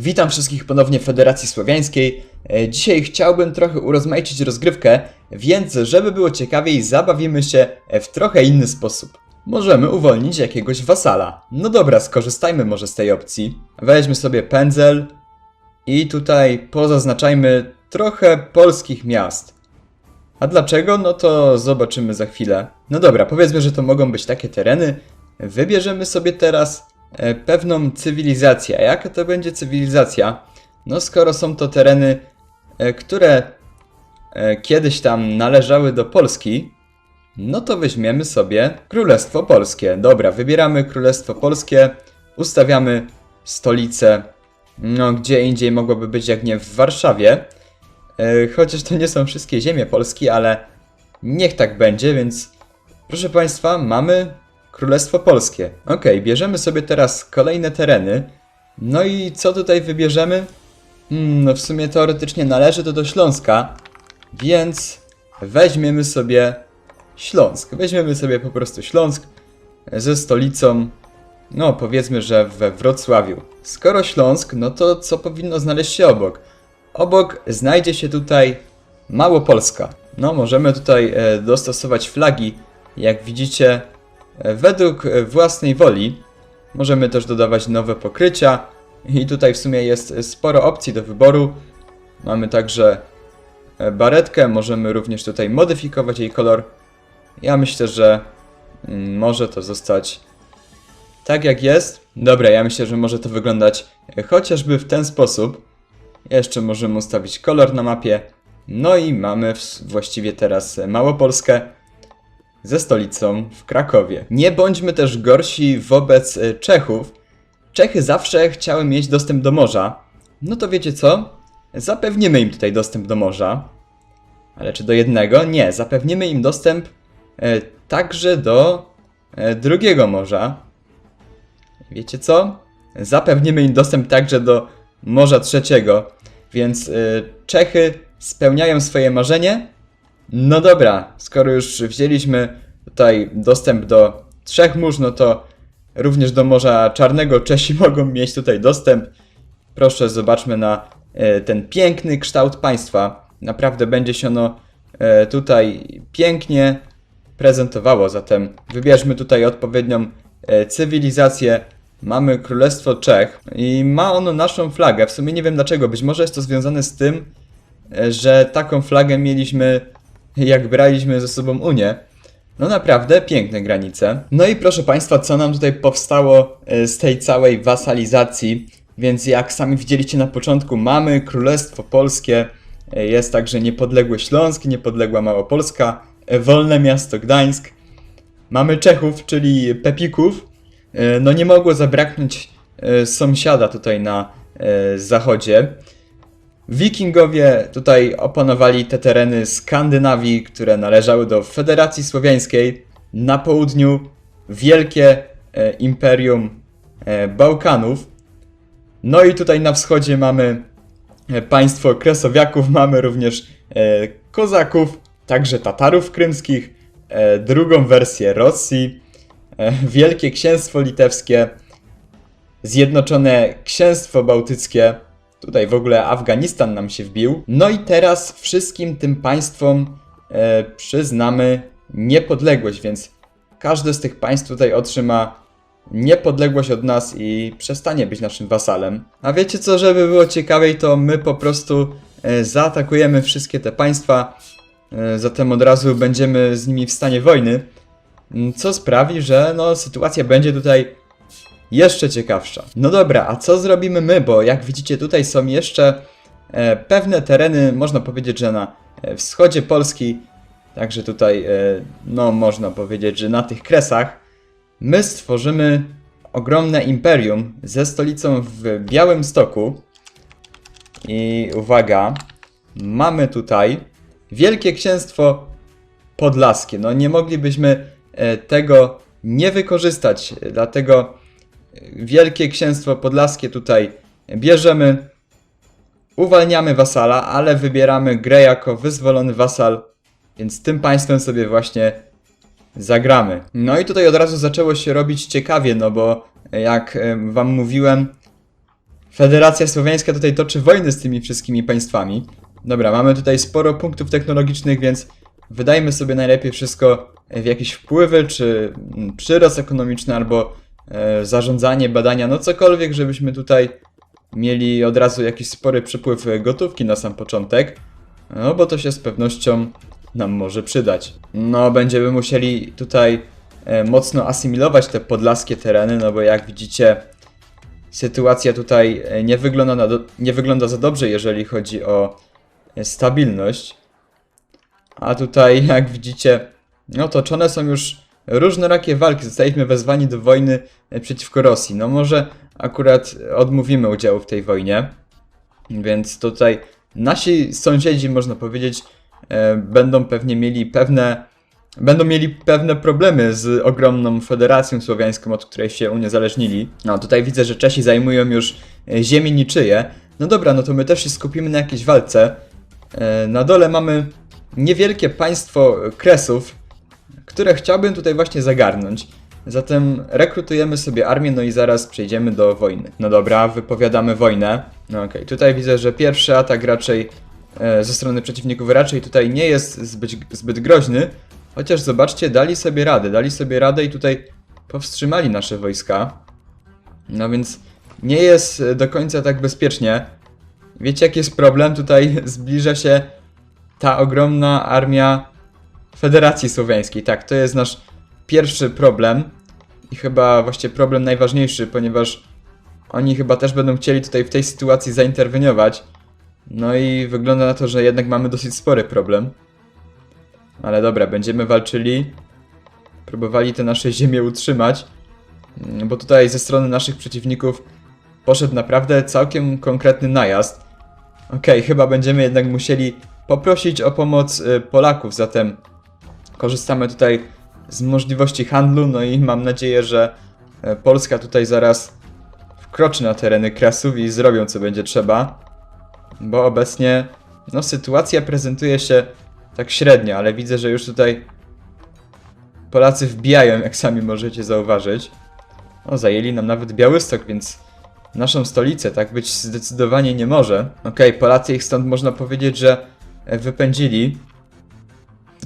Witam wszystkich ponownie w Federacji Słowiańskiej. E, Dzisiaj chciałbym trochę urozmaicić rozgrywkę, więc żeby było ciekawiej, zabawimy się w trochę inny sposób. Możemy uwolnić jakiegoś wasala. No dobra, skorzystajmy może z tej opcji. Weźmy sobie pędzel i tutaj pozaznaczajmy trochę polskich miast. A dlaczego? No to zobaczymy za chwilę. No dobra, powiedzmy, że to mogą być takie tereny. Wybierzemy sobie teraz e, pewną cywilizację. A jaka to będzie cywilizacja? No skoro są to tereny, e, które e, kiedyś tam należały do Polski, no to weźmiemy sobie Królestwo Polskie. Dobra, wybieramy Królestwo Polskie, ustawiamy stolicę, no gdzie indziej mogłoby być jak nie w Warszawie. E, Chociaż to nie są wszystkie ziemie Polski, ale niech tak będzie, więc proszę Państwa, mamy Królestwo Polskie. Ok, bierzemy sobie teraz kolejne tereny. No i co tutaj wybierzemy? Hmm, no w sumie teoretycznie należy to do Śląska, więc weźmiemy sobie Śląsk. Weźmiemy sobie po prostu Śląsk ze stolicą, no powiedzmy, że we Wrocławiu. Skoro Śląsk, no to co powinno znaleźć się obok? Obok znajdzie się tutaj Małopolska. No, możemy tutaj e, dostosować flagi, jak widzicie, według e, własnej woli. Możemy też dodawać nowe pokrycia i tutaj w sumie jest e, sporo opcji do wyboru. Mamy także e, baretkę, możemy również tutaj modyfikować jej kolor. Ja myślę, że mm, może to zostać tak jak jest. Dobra, ja myślę, że może to wyglądać e, chociażby w ten sposób. Jeszcze możemy ustawić kolor na mapie. No i mamy właściwie teraz Małopolskę ze stolicą w Krakowie. Nie bądźmy też gorsi wobec e, Czechów. Czechy zawsze chciały mieć dostęp do morza. No to wiecie co? Zapewnimy im tutaj dostęp do morza. Ale czy do jednego? Nie, zapewnimy im dostęp e, także do e, drugiego morza. Wiecie co? Zapewnimy im dostęp także do Morza Trzeciego, więc y, Czechy spełniają swoje marzenie. No dobra, skoro już wzięliśmy tutaj dostęp do trzech mórz, no to również do Morza Czarnego Czesi mogą mieć tutaj dostęp. Proszę, zobaczmy na y, ten piękny kształt państwa. Naprawdę będzie się ono y, tutaj pięknie prezentowało, zatem wybierzmy tutaj odpowiednią e, cywilizację. Mamy Królestwo Czech i ma ono naszą flagę. W sumie nie wiem dlaczego, być może jest to związane z tym, e, że taką flagę mieliśmy jak braliśmy ze sobą Unię. No naprawdę piękne granice. No i proszę Państwa, co nam tutaj powstało e, z tej całej wasalizacji. Więc jak sami widzieliście na początku, mamy Królestwo Polskie, e, jest także niepodległy Śląsk, niepodległa Małopolska, e, wolne miasto Gdańsk. Mamy Czechów, czyli Pepików. No nie mogło zabraknąć sąsiada tutaj na zachodzie. Wikingowie tutaj opanowali te tereny Skandynawii, które należały do Federacji Słowiańskiej. Na południu wielkie e, imperium e, Bałkanów. No i tutaj na wschodzie mamy e, państwo Kresowiaków, mamy również e, Kozaków, także Tatarów krymskich, e, drugą wersję Rosji, e, Wielkie Księstwo Litewskie, Zjednoczone Księstwo Bałtyckie, tutaj w ogóle Afganistan nam się wbił. No i teraz wszystkim tym państwom e, przyznamy niepodległość, więc każde z tych państw tutaj otrzyma niepodległość od nas i przestanie być naszym wasalem. A wiecie co, żeby było ciekawiej, to my po prostu e, zaatakujemy wszystkie te państwa, e, zatem od razu będziemy z nimi w stanie wojny, m, co sprawi, że no, sytuacja będzie tutaj jeszcze ciekawsza. No dobra, a co zrobimy my, bo jak widzicie tutaj są jeszcze e, pewne tereny, można powiedzieć, że na e, wschodzie Polski, także tutaj, e, no można powiedzieć, że na tych kresach, my stworzymy ogromne imperium ze stolicą w Białymstoku. I uwaga, mamy tutaj Wielkie Księstwo Podlaskie. No nie moglibyśmy e, tego nie wykorzystać, dlatego Wielkie Księstwo Podlaskie tutaj bierzemy. Uwalniamy wasala, ale wybieramy grę jako wyzwolony wasal, więc tym państwem sobie właśnie zagramy. No i tutaj od razu zaczęło się robić ciekawie, no bo jak em, wam mówiłem, Federacja Słowiańska tutaj toczy wojny z tymi wszystkimi państwami. Dobra, mamy tutaj sporo punktów technologicznych, więc wydajmy sobie najlepiej wszystko w jakieś wpływy, czy przyrost ekonomiczny, albo e, zarządzanie, badania, no cokolwiek, żebyśmy tutaj mieli od razu jakiś spory przepływ e, gotówki na sam początek. No bo to się z pewnością nam może przydać. No, będziemy musieli tutaj e, mocno asymilować te podlaskie tereny, no bo jak widzicie, sytuacja tutaj e, nie wygląda, nie wygląda za dobrze, jeżeli chodzi o e, stabilność. A tutaj, jak widzicie, no toczone są już różnorakie walki. Zostaliśmy wezwani do wojny e, przeciwko Rosji. No może akurat odmówimy udziału w tej wojnie. Więc tutaj nasi sąsiedzi, można powiedzieć, e, będą pewnie mieli pewne będą mieli pewne problemy z ogromną federacją słowiańską, od której się uniezależnili. No tutaj widzę, że Czesi zajmują już e, ziemię niczyje. No dobra, no to my też się skupimy na jakiejś walce. Na dole mamy niewielkie państwo Kresów, które chciałbym tutaj właśnie zagarnąć. Zatem rekrutujemy sobie armię, no i zaraz przejdziemy do wojny. No dobra, wypowiadamy wojnę. No okej, tutaj widzę, że pierwszy atak raczej e, ze strony przeciwników raczej tutaj nie jest zbyt, zbyt groźny. Chociaż zobaczcie, dali sobie radę, dali sobie radę i tutaj powstrzymali nasze wojska. No więc nie jest e, do końca tak bezpiecznie. Wiecie jaki jest problem? Tutaj zbliża się ta ogromna armia Federacji Słowiańskiej. Tak, to jest nasz pierwszy problem i chyba właściwie problem najważniejszy, ponieważ oni chyba też będą chcieli tutaj w tej sytuacji zainterweniować. No i wygląda na to, że jednak mamy dosyć spory problem. Ale dobra, będziemy walczyli. Próbowali te nasze ziemie utrzymać. Mm, Bo tutaj ze strony naszych przeciwników poszedł naprawdę całkiem konkretny najazd. Okej, chyba będziemy jednak musieli poprosić o pomoc y, Polaków, zatem korzystamy tutaj z możliwości handlu, no i mam nadzieję, że e, Polska tutaj zaraz wkroczy na tereny Krasów i zrobią co będzie trzeba, bo obecnie no sytuacja prezentuje się tak średnio, ale widzę, że już tutaj Polacy wbijają, jak sami możecie zauważyć. O, zajęli nam nawet Białystok, więc naszą stolicę tak być zdecydowanie nie może. Okej, Polacy ich stąd można powiedzieć, że e, wypędzili.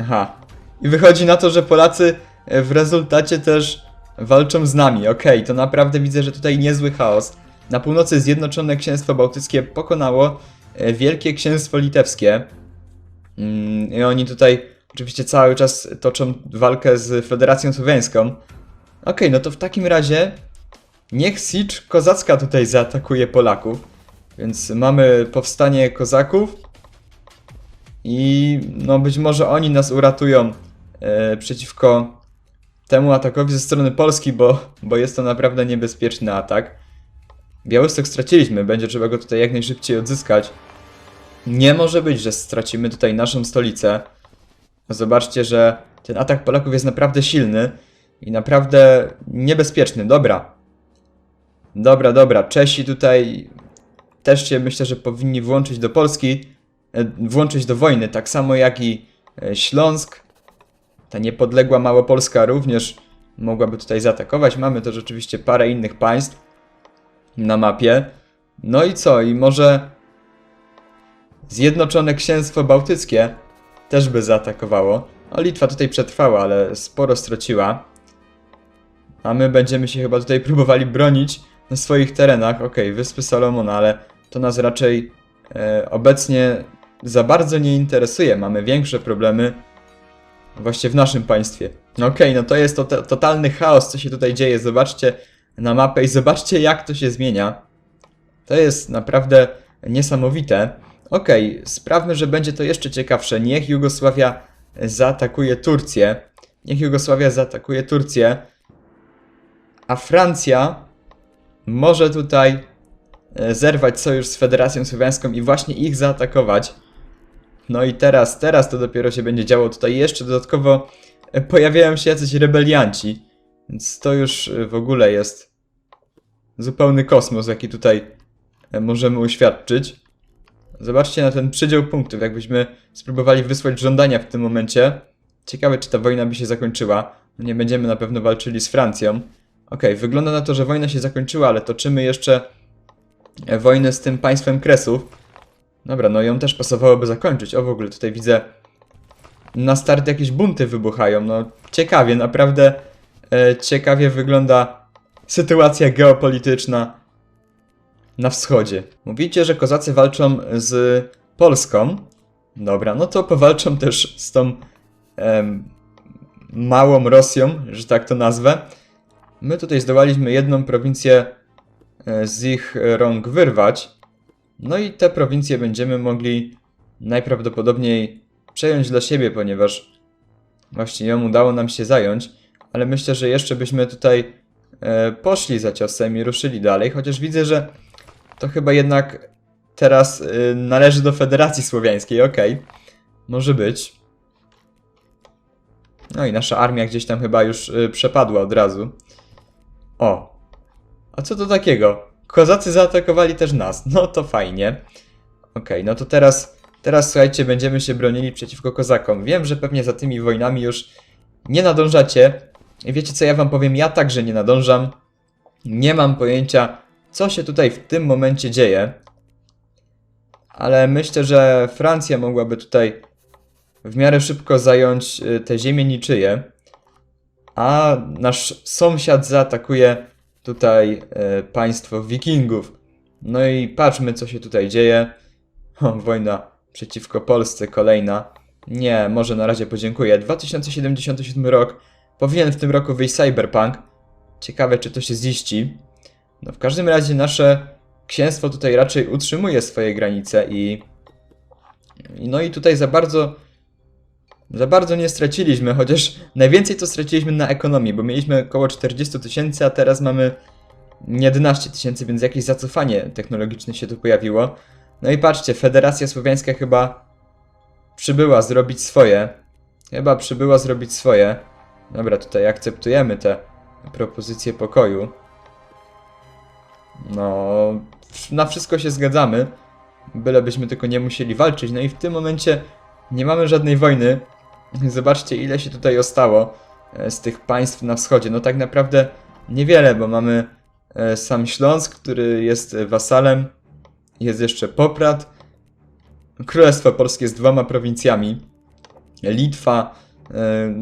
Aha. I wychodzi na to, że Polacy e, w rezultacie też walczą z nami. Okej, to naprawdę widzę, że tutaj niezły chaos. Na północy Zjednoczone Księstwo Bałtyckie pokonało e, Wielkie Księstwo Litewskie. Mm, I oni tutaj oczywiście cały czas toczą walkę z Federacją Słowiańską. Okej, no to w takim razie niech Sicz Kozacka tutaj zaatakuje Polaków. Więc mamy powstanie Kozaków. I no być może oni nas uratują przeciwko temu atakowi ze strony Polski, bo, bo jest to naprawdę niebezpieczny atak. Białystok straciliśmy, będzie trzeba go tutaj jak najszybciej odzyskać. Nie może być, że stracimy tutaj naszą stolicę. Zobaczcie, że ten atak Polaków jest naprawdę silny i naprawdę niebezpieczny. Dobra. Dobra, dobra. Czesi tutaj też się myślę, że powinni włączyć do Polski, e, włączyć do wojny, tak samo jak i e, Śląsk. Ta niepodległa Małopolska również mogłaby tutaj zaatakować. Mamy też oczywiście parę innych państw na mapie. No i co? I może Zjednoczone Księstwo Bałtyckie też by zaatakowało. O, Litwa tutaj przetrwała, ale sporo straciła. A my będziemy się chyba tutaj próbowali bronić na swoich terenach. Okej, Wyspy Salomona, ale to nas raczej e, obecnie za bardzo nie interesuje. Mamy większe problemy właśnie w naszym państwie. Okej, no to jest to, to, totalny chaos, co się tutaj dzieje. Zobaczcie na mapę i zobaczcie, jak to się zmienia. To jest naprawdę niesamowite. Okej, sprawmy, że będzie to jeszcze ciekawsze. Niech Jugosławia zaatakuje Turcję. Niech Jugosławia zaatakuje Turcję. A Francja może tutaj e, zerwać sojusz z Federacją Słowiańską i właśnie ich zaatakować. No i teraz, teraz to dopiero się będzie działo. Tutaj jeszcze dodatkowo e, pojawiają się jacyś rebelianci. Więc to już e, w ogóle jest zupełny kosmos, jaki tutaj e, możemy uświadczyć. Zobaczcie na ten przydział punktów, jakbyśmy spróbowali wysłać żądania w tym momencie. Ciekawe, czy ta wojna by się zakończyła. No nie będziemy na pewno walczyli z Francją. Okej, wygląda na to, że wojna się zakończyła, ale toczymy jeszcze wojny z tym państwem Kresów. Dobra, no ją też pasowałoby zakończyć. O, w ogóle tutaj widzę na start jakieś bunty wybuchają. No, ciekawie, naprawdę e, ciekawie wygląda sytuacja geopolityczna na wschodzie. Mówicie, że kozacy walczą z Polską. Dobra, no to powalczą też z tą małą Rosją, że tak to nazwę. My tutaj zdołaliśmy jedną prowincję e, z ich rąk wyrwać. No i te prowincje będziemy mogli najprawdopodobniej przejąć dla siebie, ponieważ właśnie ją udało nam się zająć. Ale myślę, że jeszcze byśmy tutaj e, poszli za ciosem i ruszyli dalej, chociaż widzę, że to chyba jednak teraz y, należy do Federacji Słowiańskiej, okej. Może być. No i nasza armia gdzieś tam chyba już y, przepadła od razu. O. A co to takiego? Kozacy zaatakowali też nas. No to fajnie. Okej, no to teraz, teraz słuchajcie, będziemy się bronili przeciwko kozakom. Wiem, że pewnie za tymi wojnami już nie nadążacie. I wiecie co ja wam powiem? Ja także nie nadążam. Nie mam pojęcia, co się tutaj w tym momencie dzieje. Ale myślę, że Francja mogłaby tutaj w miarę szybko zająć y, te ziemie niczyje. A nasz sąsiad zaatakuje tutaj y, państwo wikingów. No i patrzmy, co się tutaj dzieje. O, wojna przeciwko Polsce kolejna. Nie, może na razie podziękuję. 2077 rok. Powinien w tym roku wyjść Cyberpunk. Ciekawe, czy to się ziści. No w każdym razie nasze księstwo tutaj raczej utrzymuje swoje granice i No i tutaj za bardzo... Za bardzo nie straciliśmy, chociaż najwięcej to straciliśmy na ekonomii, bo mieliśmy około 40 tysięcy, a teraz mamy 11 tysięcy, więc jakieś zacofanie technologiczne się tu pojawiło. No i patrzcie, Federacja Słowiańska chyba przybyła zrobić swoje. Chyba przybyła zrobić swoje. Dobra, tutaj akceptujemy te propozycje pokoju. No, na wszystko się zgadzamy. Bylebyśmy tylko nie musieli walczyć. No i w tym momencie nie mamy żadnej wojny. Zobaczcie, ile się tutaj ostało e, z tych państw na wschodzie. No tak naprawdę niewiele, bo mamy e, sam Śląsk, który jest wasalem. Jest jeszcze Poprad. Królestwo Polskie z dwoma prowincjami. Litwa, e,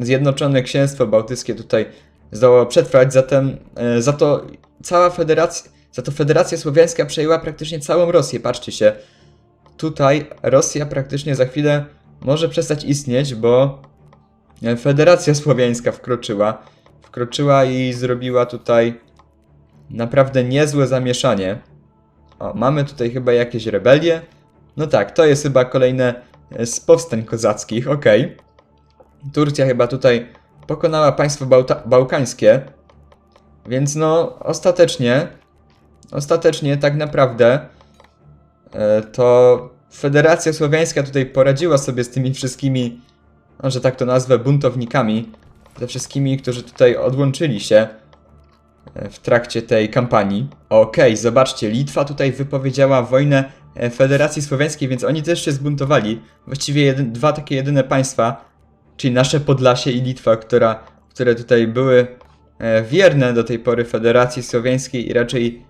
Zjednoczone Księstwo Bałtyckie tutaj zdołało przetrwać, zatem za to cała federacja, za to Federacja Słowiańska przejęła praktycznie całą Rosję. Patrzcie się, tutaj Rosja praktycznie za chwilę może przestać istnieć, bo e, Federacja Słowiańska wkroczyła. Wkroczyła i zrobiła tutaj naprawdę niezłe zamieszanie. O, mamy tutaj chyba jakieś rebelie. No tak, to jest chyba kolejne e, z powstań kozackich, okej. Turcja chyba tutaj pokonała państwo Bałta- bałkańskie. Więc no, ostatecznie, ostatecznie tak naprawdę e, to Federacja Słowiańska tutaj poradziła sobie z tymi wszystkimi, no, że tak to nazwę, buntownikami, ze wszystkimi, którzy tutaj odłączyli się e, w trakcie tej kampanii. Okej, zobaczcie, Litwa tutaj wypowiedziała wojnę e, Federacji Słowiańskiej, więc oni też się zbuntowali. Właściwie dwa takie jedyne państwa, czyli nasze Podlasie i Litwa, która, które tutaj były e, wierne do tej pory Federacji Słowiańskiej i raczej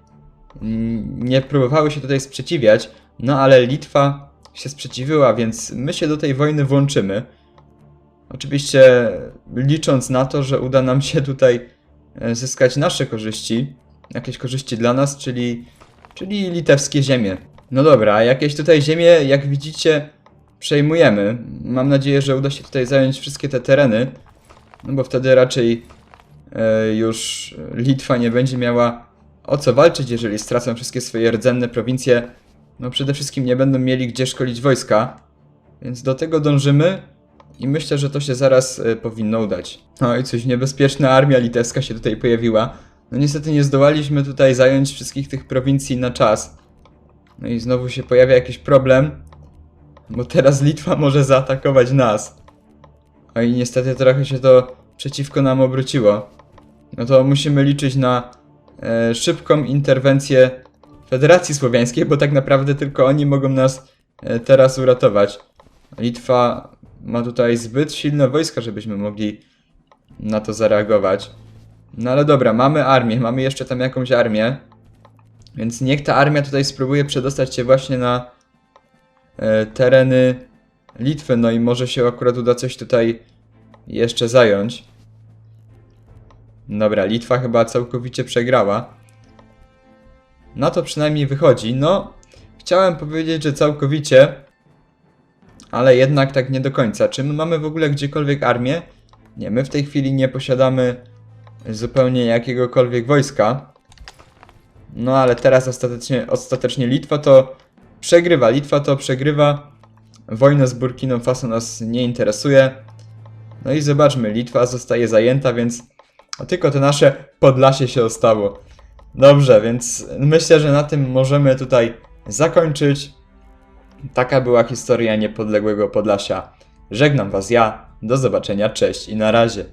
mm, nie próbowały się tutaj sprzeciwiać, no ale Litwa się sprzeciwiła, więc my się do tej wojny włączymy. Oczywiście licząc na to, że uda nam się tutaj e, zyskać nasze korzyści, jakieś korzyści dla nas, czyli, czyli litewskie ziemie. No dobra, jakieś tutaj ziemie, jak widzicie, przejmujemy. Mam nadzieję, że uda się tutaj zająć wszystkie te tereny, no bo wtedy raczej e, już Litwa nie będzie miała o co walczyć, jeżeli stracą wszystkie swoje rdzenne prowincje. No przede wszystkim nie będą mieli gdzie szkolić wojska, więc do tego dążymy i myślę, że to się zaraz e, powinno udać. No i coś, niebezpieczna armia litewska się tutaj pojawiła. No niestety nie zdołaliśmy tutaj zająć wszystkich tych prowincji na czas. No i znowu się pojawia jakiś problem, bo teraz Litwa może zaatakować nas. A i niestety trochę się to przeciwko nam obróciło. No to musimy liczyć na e, szybką interwencję Federacji Słowiańskiej, bo tak naprawdę tylko oni mogą nas e, teraz uratować. Litwa ma tutaj zbyt silne wojska, żebyśmy mogli na to zareagować. No ale dobra, mamy armię, mamy jeszcze tam jakąś armię. Więc niech ta armia tutaj spróbuje przedostać się właśnie na e, tereny Litwy, no i może się akurat uda coś tutaj jeszcze zająć. Dobra, Litwa chyba całkowicie przegrała. Na to przynajmniej wychodzi. No, chciałem powiedzieć, że całkowicie, ale jednak tak nie do końca. Czy my mamy w ogóle gdziekolwiek armię? Nie, my w tej chwili nie posiadamy zupełnie jakiegokolwiek wojska. No ale teraz ostatecznie, ostatecznie Litwa to przegrywa. Litwa to przegrywa. Wojna z Burkiną Faso nas nie interesuje. No i zobaczmy, Litwa zostaje zajęta, więc tylko to nasze Podlasie się ostało. Dobrze, więc myślę, że na tym możemy tutaj zakończyć. Taka była historia niepodległego Podlasia. Żegnam Was ja, do zobaczenia, cześć i na razie.